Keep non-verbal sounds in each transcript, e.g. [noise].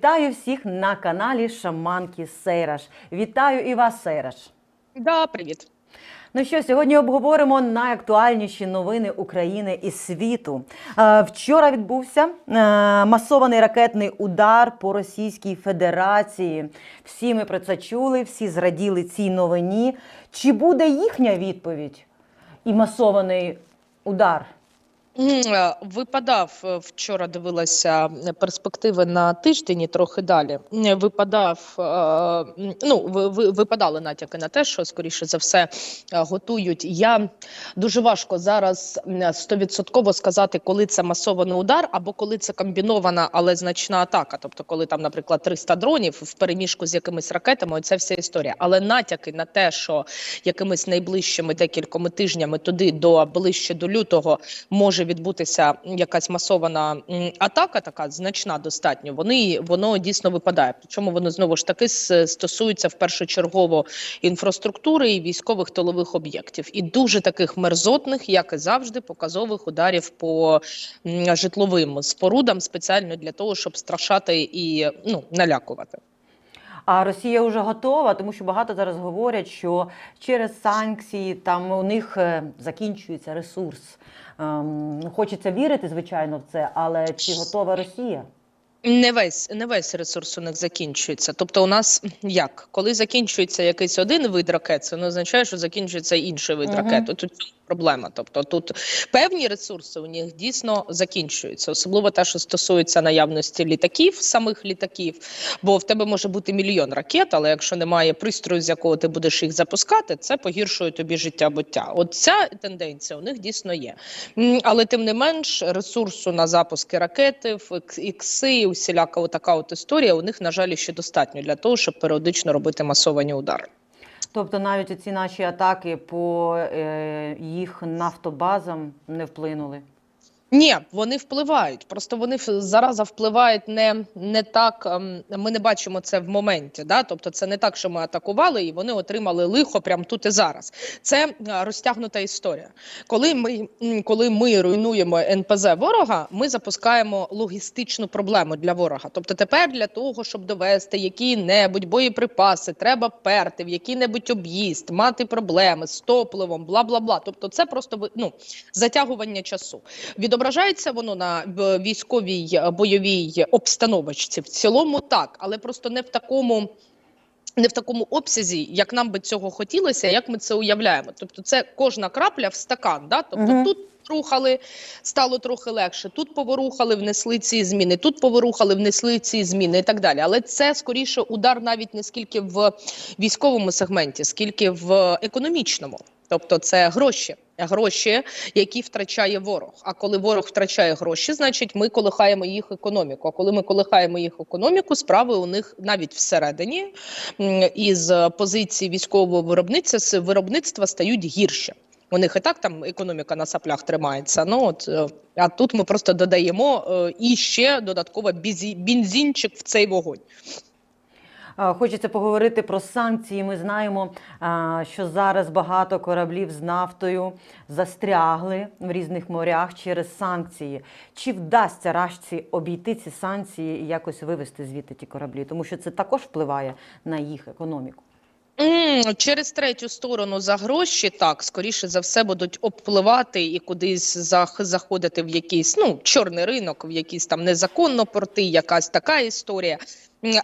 Вітаю всіх на каналі Шаманки Сейраш. Вітаю і вас, Сейраш. Да, привіт. Ну що, сьогодні обговоримо найактуальніші новини України і світу. Е, Вчора відбувся е, масований ракетний удар по Російській Федерації. Всі ми про це чули, всі зраділи цій новині. Чи буде їхня відповідь і масований удар? Е, Випадав е, вчора. Дивилася е, перспективи на тиждень і трохи далі. Випадав ну ви- ви- випадали натяки на те, що скоріше за все готують. Я дуже важко зараз стовідсотково сказати, коли це масований удар, або коли це комбінована, але значна атака. Тобто, коли там, наприклад, 300 дронів в переміжку з якимись ракетами, оце вся історія. Але натяки на те, що якимись найближчими декількома тижнями туди до ближче до лютого може відбутися якась масована атака, така значна достатньо. Вони воно дійсно випадає. Причому воно знову ж таки стосується в першочергово інфраструктури і військових тилових об'єктів, і дуже таких мерзотних, як і завжди, показових ударів по житловим спорудам, спеціально для того, щоб страшати і ну налякувати. А Росія вже готова, тому що багато зараз говорять, що через санкції там у них е, закінчується ресурс. Ем, ну, Хочеться вірити, звичайно, в це, але чи готова Росія? Не весь не весь ресурс у них закінчується. Тобто, у нас як коли закінчується якийсь один вид ракет, це не означає, що закінчується інший вид Мгм. ракет. Тут проблема. Тобто, тут певні ресурси у них дійсно закінчуються, особливо те, що стосується наявності літаків, самих літаків. Бо в тебе може бути мільйон ракет, але якщо немає пристрою, з якого ти будеш їх запускати, це погіршує тобі життя буття. От ця тенденція у них дійсно є. Але тим не менш, ресурсу на запуски ракети, ікси, усіляка така от історія у них, на жаль, ще достатньо для того, щоб періодично робити масовані удари. Тобто навіть ці наші атаки по е, їх нафтобазам не вплинули. Ні, вони впливають. Просто вони зараза впливають не, не так. ем, Ми не бачимо це в моменті. Да? Тобто, це не так, що ми атакували і вони отримали лихо прямо тут і зараз. Це е, розтягнута історія. Коли ми, коли ми руйнуємо НПЗ ворога, ми запускаємо логістичну проблему для ворога. Тобто, тепер для того, щоб довести які-небудь боєприпаси, треба перти в який-небудь об'їзд, мати проблеми з топливом, бла бла бла. Тобто, це просто ну, затягування часу. Відображається воно на військовій е, бойовій обстановочці в цілому так, але просто не в такому. Не в такому обсязі, як нам би цього хотілося, як ми це уявляємо. Тобто, це кожна крапля в стакан. Да? Тобто Мгм. тут рухали, стало трохи легше. Тут поворухали, внесли ці зміни. Тут поворухали, внесли ці зміни і так далі. Але це скоріше удар навіть не скільки в військовому сегменті, скільки в економічному. Тобто, це гроші, гроші, які втрачає ворог. А коли ворог втрачає гроші, значить ми колихаємо їх економіку. А коли ми колихаємо їх економіку, справи у них навіть всередині із позиції військового виробництва виробництва стають гірше. У них і так там економіка на саплях тримається. Ну от е, а тут ми просто додаємо е, і ще додатково бензинчик в цей вогонь. Хочеться поговорити про санкції. Ми знаємо, що зараз багато кораблів з нафтою застрягли в різних морях через санкції. Чи вдасться Рашці обійти ці санкції і якось вивести звідти ті кораблі? Тому що це також впливає на їх економіку. Через третю сторону за гроші так скоріше за все будуть обпливати і кудись зах- заходити в якийсь ну чорний ринок, в якісь там незаконно порти, якась така історія.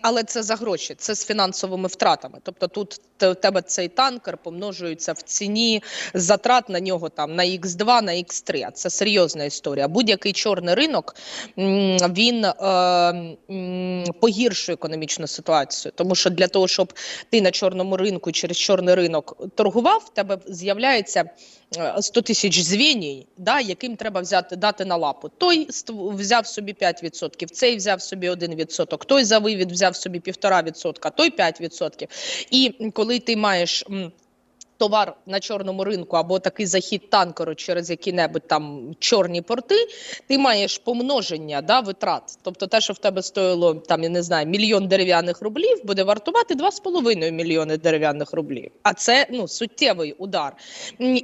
Але це за гроші, це з фінансовими втратами. Тобто тут у тебе цей танкер помножується в ціні затрат на нього там на X2, на X3. А це серйозна історія. Будь-який чорний ринок він е, погіршує економічну ситуацію, тому що для того, щоб ти на чорному ринку через чорний ринок торгував, в тебе з'являється е, 100 тисяч звіній, да, яким треба взяти дати на лапу. Той взяв собі 5%, цей взяв собі 1%, той за вивід взяв собі 1,5%, той 5%. І коли ти маєш. Товар на чорному ринку або такий захід танкеру через які-небудь там чорні порти, ти маєш помноження да, витрат. Тобто те, що в тебе стоїло там, я не знаю, мільйон дерев'яних рублів, буде вартувати 2,5 мільйони дерев'яних рублів. А це ну суттєвий удар.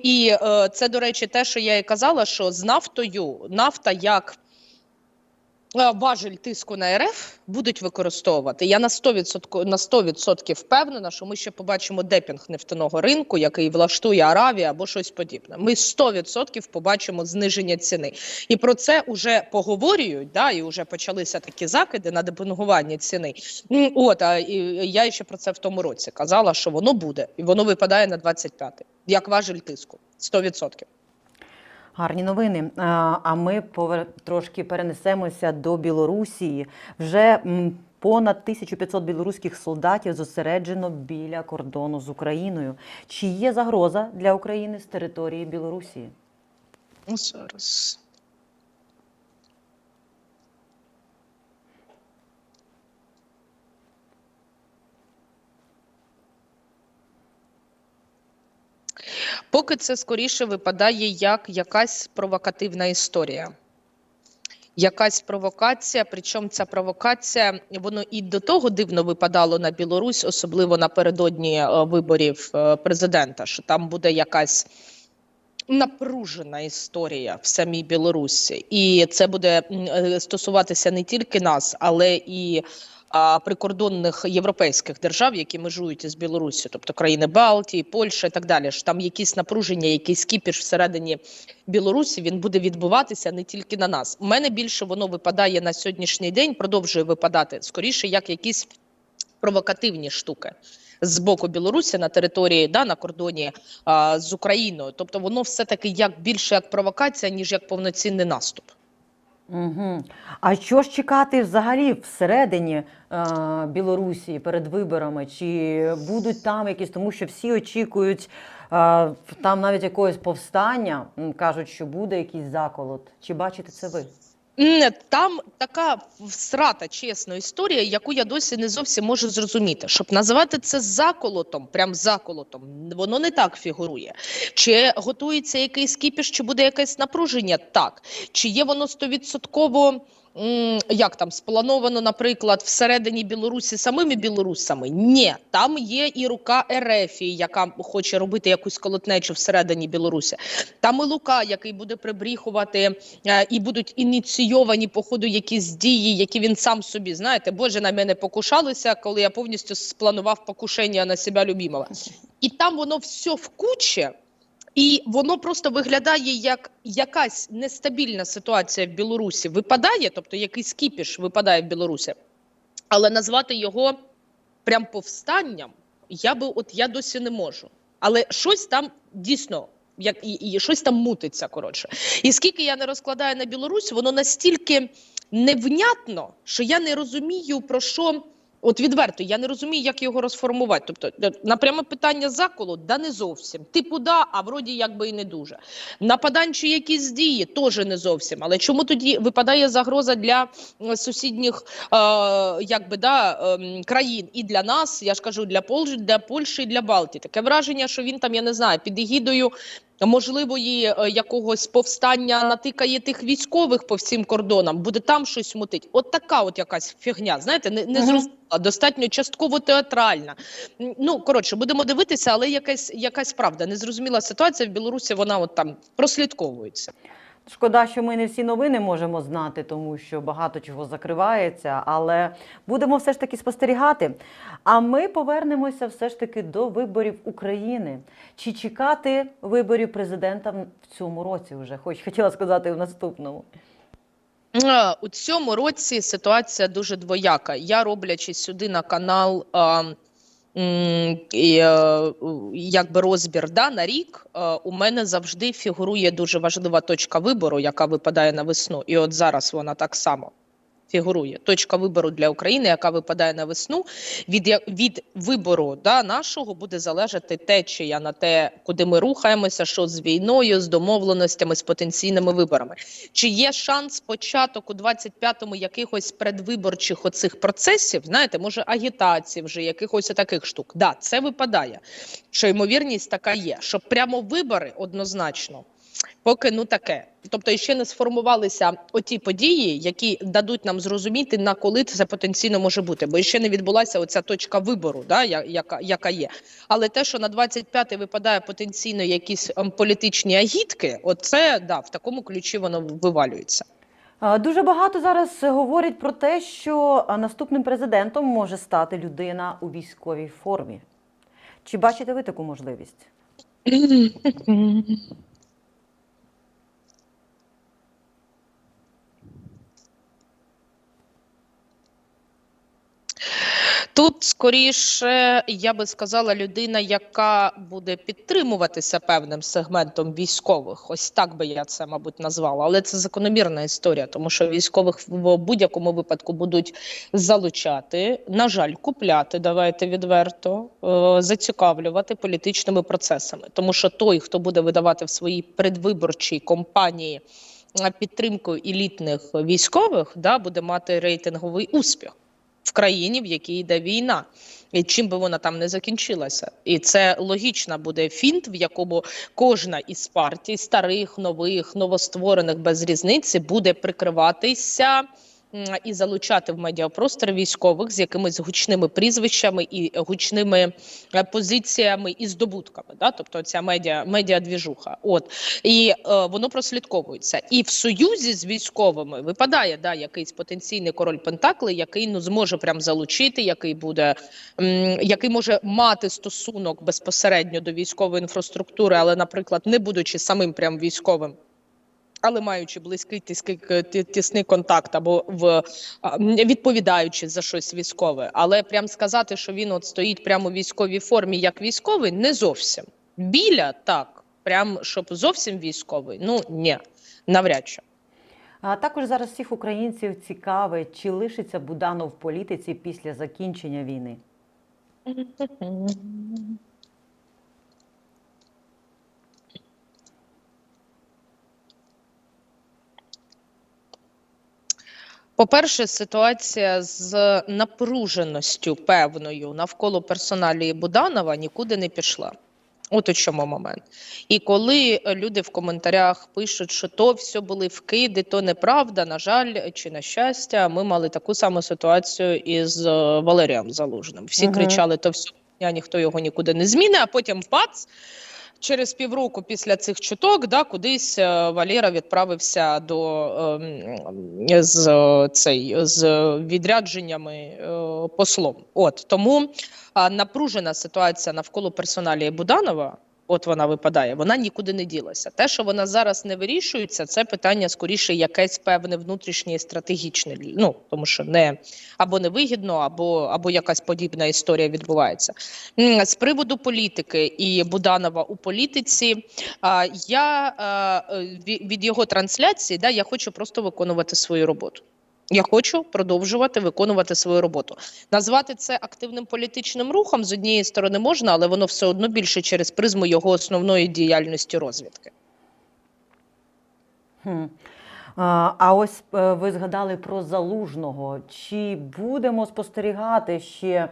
І е, це, до речі, те, що я і казала, що з нафтою нафта як. Е, важель тиску на РФ будуть використовувати. Я на 100%, на 100% впевнена, що ми ще побачимо депінг нефтяного ринку, який влаштує Аравія або щось подібне. Ми 100% побачимо зниження ціни. І про це вже поговорюють, да, і вже почалися такі закиди на депінгування ціни. От, а я ще про це в тому році казала, що воно буде, і воно випадає на 25-й, як важель тиску. 100%. Гарні новини. А ми повер... трошки перенесемося до Білорусії. Вже понад 1500 білоруських солдатів зосереджено біля кордону з Україною. Чи є загроза для України з території Білорусі? Ну, зараз. Поки це скоріше випадає як якась провокативна історія. Якась провокація, причому ця провокація, воно і до того дивно випадало на Білорусь, особливо напередодні е, виборів е, президента, що там буде якась напружена історія в самій Білорусі, і це буде е, стосуватися не тільки нас, але і прикордонних європейських держав, які межують із Білорусі, тобто країни Балтії, Польща і так далі. Ж там якісь напруження, якийсь кіпіш всередині Білорусі, він буде відбуватися не тільки на нас. У мене більше воно випадає на сьогоднішній день, продовжує випадати скоріше, як якісь провокативні штуки. З боку Білорусі на території да на кордоні а, з Україною, тобто воно все таки як більше як провокація, ніж як повноцінний наступ. Угу. А що ж чекати взагалі всередині е, Білорусі перед виборами? Чи будуть там якісь, тому що всі очікують е, там навіть якогось повстання, кажуть, що буде якийсь заколот. Чи бачите це ви? Там така всрата, чесна історія, яку я досі не зовсім можу зрозуміти. Щоб називати це заколотом, прям заколотом, воно не так фігурує. Чи готується якийсь кіпіш, чи буде якесь напруження? Так. Чи є воно стовідсотково. Як там сплановано, наприклад, всередині Білорусі самими білорусами? Ні, там є і рука Ерефії, яка хоче робити якусь колотнечу всередині Білорусі. Там і Лука, який буде прибріхувати е, і будуть ініційовані по ходу якісь дії, які він сам собі знаєте, боже на мене покушалися, коли я повністю спланував покушення на себе любимого. І там воно все в кучі, і воно просто виглядає як якась нестабільна ситуація в Білорусі випадає, тобто якийсь кіпіш випадає в Білорусі, але назвати його прям повстанням я би от я досі не можу. Але щось там дійсно. Як і, і щось там мутиться, коротше. І скільки я не розкладаю на Білорусь, воно настільки невнятно, що я не розумію про що. От відверто, я не розумію, як його розформувати. Тобто, е, на пряме питання заколот, да не зовсім. Типу, да, а вроді якби і не дуже. Нападанчі якісь дії теж не зовсім. Але чому тоді випадає загроза для е, сусідніх е, якби, да, ем, країн і для нас, я ж кажу, для Польщі, для Польщі і для Балтії. Таке враження, що він там, я не знаю, під егідою можливої її якогось повстання натикає тих військових по всім кордонам, буде там щось мутить. От така от якась фігня. Знаєте, не, не зрозуміла, достатньо частково театральна. Ну коротше, будемо дивитися, але якась якась правда. Незрозуміла ситуація в Білорусі. Вона от там прослідковується. Шкода, що ми не всі новини можемо знати, тому що багато чого закривається, але будемо все ж таки спостерігати. А ми повернемося все ж таки до виборів України. Чи чекати виборів президента в цьому році вже? Хоч хотіла сказати в наступному. У цьому році ситуація дуже двояка. Я роблячи сюди на канал. І, е, якби розбір да, на рік, е, у мене завжди фігурує дуже важлива точка вибору, яка випадає на весну. І от зараз вона так само фігурує. Точка вибору для України, яка випадає на весну. Від, від вибору да, нашого буде залежати течія на те, куди ми рухаємося, що з війною, з домовленостями, з потенційними виборами. Чи є шанс початок у 25-му якихось предвиборчих оцих процесів? Знаєте, може агітації вже якихось таких штук? Да, це випадає. Що ймовірність така є, що прямо вибори однозначно. Поки ну таке, тобто ще не сформувалися оті події, які дадуть нам зрозуміти на коли це потенційно може бути, бо ще не відбулася оця точка вибору, да, яка, яка є. Але те, що на 25-й випадає потенційно якісь ем, політичні агітки, оце да в такому ключі воно вивалюється. Дуже багато зараз говорять про те, що наступним президентом може стати людина у військовій формі. Чи бачите ви таку можливість? [laughs] Тут скоріше я би сказала людина, яка буде підтримуватися певним сегментом військових. Ось так би я це, мабуть, назвала. Але це закономірна історія, тому що військових в будь-якому випадку будуть залучати, на жаль, купляти. Давайте відверто е, зацікавлювати політичними процесами, тому що той, хто буде видавати в своїй предвиборчій кампанії е, підтримку елітних військових, да, буде мати рейтинговий успіх в країні, в якій йде війна, і чим би вона там не закінчилася. І це логічна буде фінт, в якому кожна із партій, старих, нових, новостворених без різниці, буде прикриватися. І залучати в медіапростор військових з якимись гучними прізвищами і гучними е, позиціями і здобутками. Да? Тобто ця медіа медіадвіжуха. От і е, воно прослідковується. І в союзі з військовими випадає да, якийсь потенційний король Пентакли, який ну зможе прям залучити, який буде м, який може мати стосунок безпосередньо до військової інфраструктури, але, наприклад, не будучи самим прям військовим. Але маючи близький тіский, тісний контакт або в відповідаючи за щось військове, але прям сказати, що він от стоїть прямо у військовій формі, як військовий, не зовсім біля так, прям щоб зовсім військовий. Ну ні, навряд чи. А також зараз всіх українців цікавить, чи лишиться Буданов в політиці після закінчення війни. [laughs] По-перше, ситуація з напруженістю певною навколо персоналії Буданова нікуди не пішла. От у чому момент. І коли люди в коментарях пишуть, що то все були вкиди, то неправда. На жаль, чи на щастя, ми мали таку саму ситуацію із е, Валерієм Залужним. Всі Мгм. кричали, то все, ніхто його нікуди не зміни, а потім пац. Через півроку після цих чуток, да, кудись е, Валера відправився до ем, з е, цей з відрядженнями е, послом. От тому напружена ситуація навколо персоналії Буданова. От вона випадає, вона нікуди не ділася. Те, що вона зараз не вирішується, це питання скоріше якесь певне внутрішнє стратегічне. Ну тому що не або невигідно, або або якась подібна історія відбувається. З приводу політики і Буданова у політиці, я е, ві- від його трансляції да, я хочу просто виконувати свою роботу. Я хочу продовжувати виконувати свою роботу. Назвати це активним політичним рухом з однієї сторони можна, але воно все одно більше через призму його основної діяльності розвідки. А ось е, ви згадали про залужного. Чи будемо спостерігати ще е,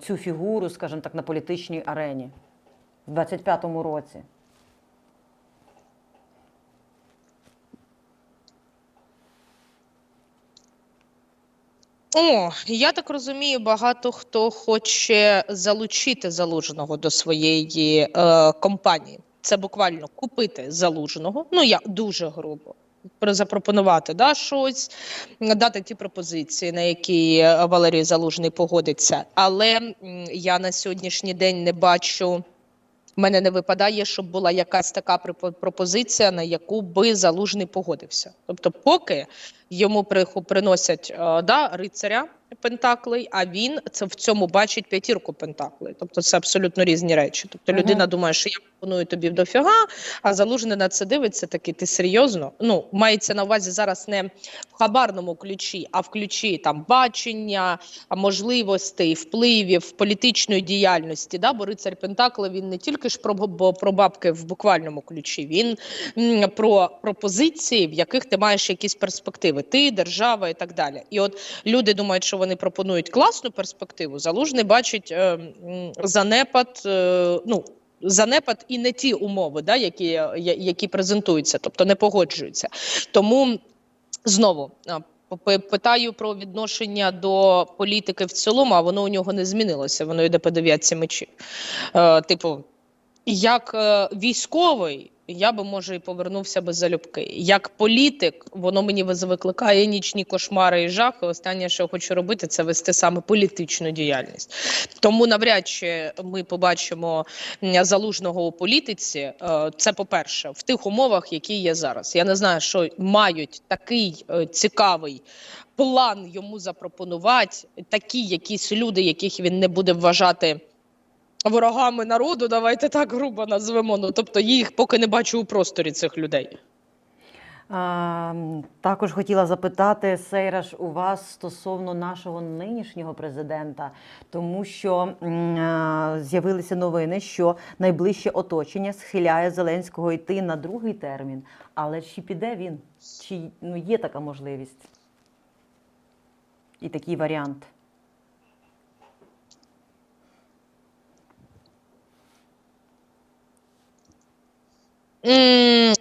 цю фігуру, скажімо так, на політичній арені в 25-му році? О, я так розумію, багато хто хоче залучити залужного до своєї е, компанії. Це буквально купити залужного. Ну я дуже грубо про- запропонувати да, щось, дати ті пропозиції, на які Валерій Залужний погодиться. Але я на сьогоднішній день не бачу. В мене не випадає, щоб була якась така пропозиція, на яку би залужний погодився. Тобто, поки йому приносять е, да, рицаря Пентаклей, а він це в цьому бачить п'ятірку Пентаклей. Тобто це абсолютно різні речі. Тобто людина думає, що я пропоную тобі дофіга, а залужний на це дивиться такий, ти серйозно? Ну, мається на увазі зараз не в хабарному ключі, а в ключі там бачення, можливостей, впливів, політичної діяльності. Да? Бо рицар Пентакли він не тільки ж про, бо- про бабки в буквальному ключі, він про пропозиції, в яких ти маєш якісь перспективи, ти, держава і так далі. І от люди думають, що вони пропонують класну перспективу. Залужний бачить е, занепад. Е, ну, Занепад і не ті умови, да, які, які презентуються, тобто не погоджуються. Тому знову питаю про відношення до політики в цілому, а воно у нього не змінилося. Воно йде по дев'ятці мечів. Е, типу, Як е, військовий, я би може і повернувся би залюбки. Як політик, воно мені викликає нічні кошмари і жахи. Останнє, що хочу робити, це вести саме політичну діяльність. Тому навряд чи ми побачимо залужного у політиці. Е, Це по-перше, в тих умовах, які є зараз. Я не знаю, що мають такий е, цікавий план йому запропонувати, такі якісь люди, яких він не буде вважати ворогами народу, давайте так грубо назвемо. Ну тобто їх поки не бачу у просторі цих людей. А, також хотіла запитати Сейраш у вас стосовно нашого нинішнього президента, тому що з'явилися новини, що найближче оточення схиляє Зеленського йти на другий термін. Але чи піде він? Чи ну, є така можливість? І такий варіант.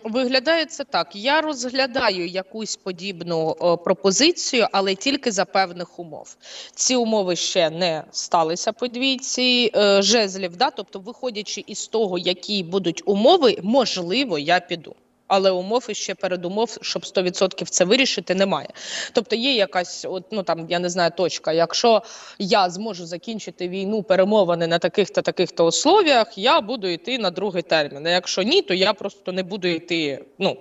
Виглядає це так. Я розглядаю якусь подібну пропозицію, але тільки за певних умов. Ці умови ще не сталися по двійці е, жезлів. Да? Тобто, виходячи із того, які будуть умови, можливо, я піду. Але умов іще передумов, щоб 100% це вирішити, немає. Тобто є якась, от, ну там я не знаю, точка. Якщо я зможу закінчити війну перемовини на таких-то таких-то условіях, я буду йти на другий термін. А якщо ні, то я просто не буду йти. Ну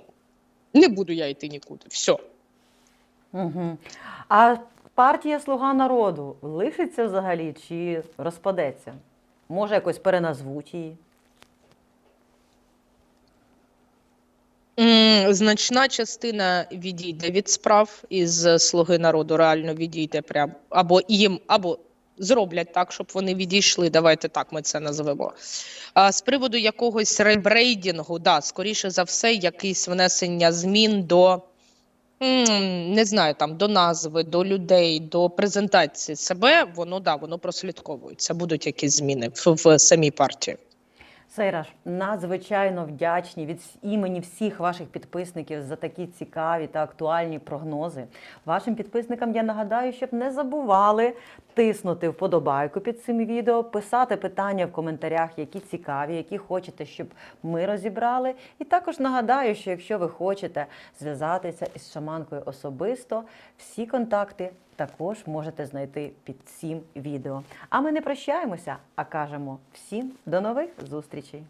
не буду я йти нікуди. Все. Угу. А партія Слуга народу лишиться взагалі чи розпадеться? Може, якось переназвуть її? Значна частина відійде від справ із слуги народу, реально відійде прям або їм, або зроблять так, щоб вони відійшли. Давайте так ми це назвемо. А з приводу якогось ребрейдінгу, да, скоріше за все, якесь внесення змін до. Не знаю, там до назви, до людей, до презентації себе, воно да, воно прослідковується. Будуть якісь зміни в, в самій партії. Сейраш, надзвичайно вдячні від імені всіх ваших підписників за такі цікаві та актуальні прогнози. Вашим підписникам я нагадаю, щоб не забували тиснути вподобайку під цим відео, писати питання в коментарях, які цікаві, які хочете, щоб ми розібрали. І також нагадаю, що якщо ви хочете зв'язатися із шаманкою особисто, всі контакти також можете знайти під цим відео. А ми не прощаємося, а кажемо всім до нових зустрічей!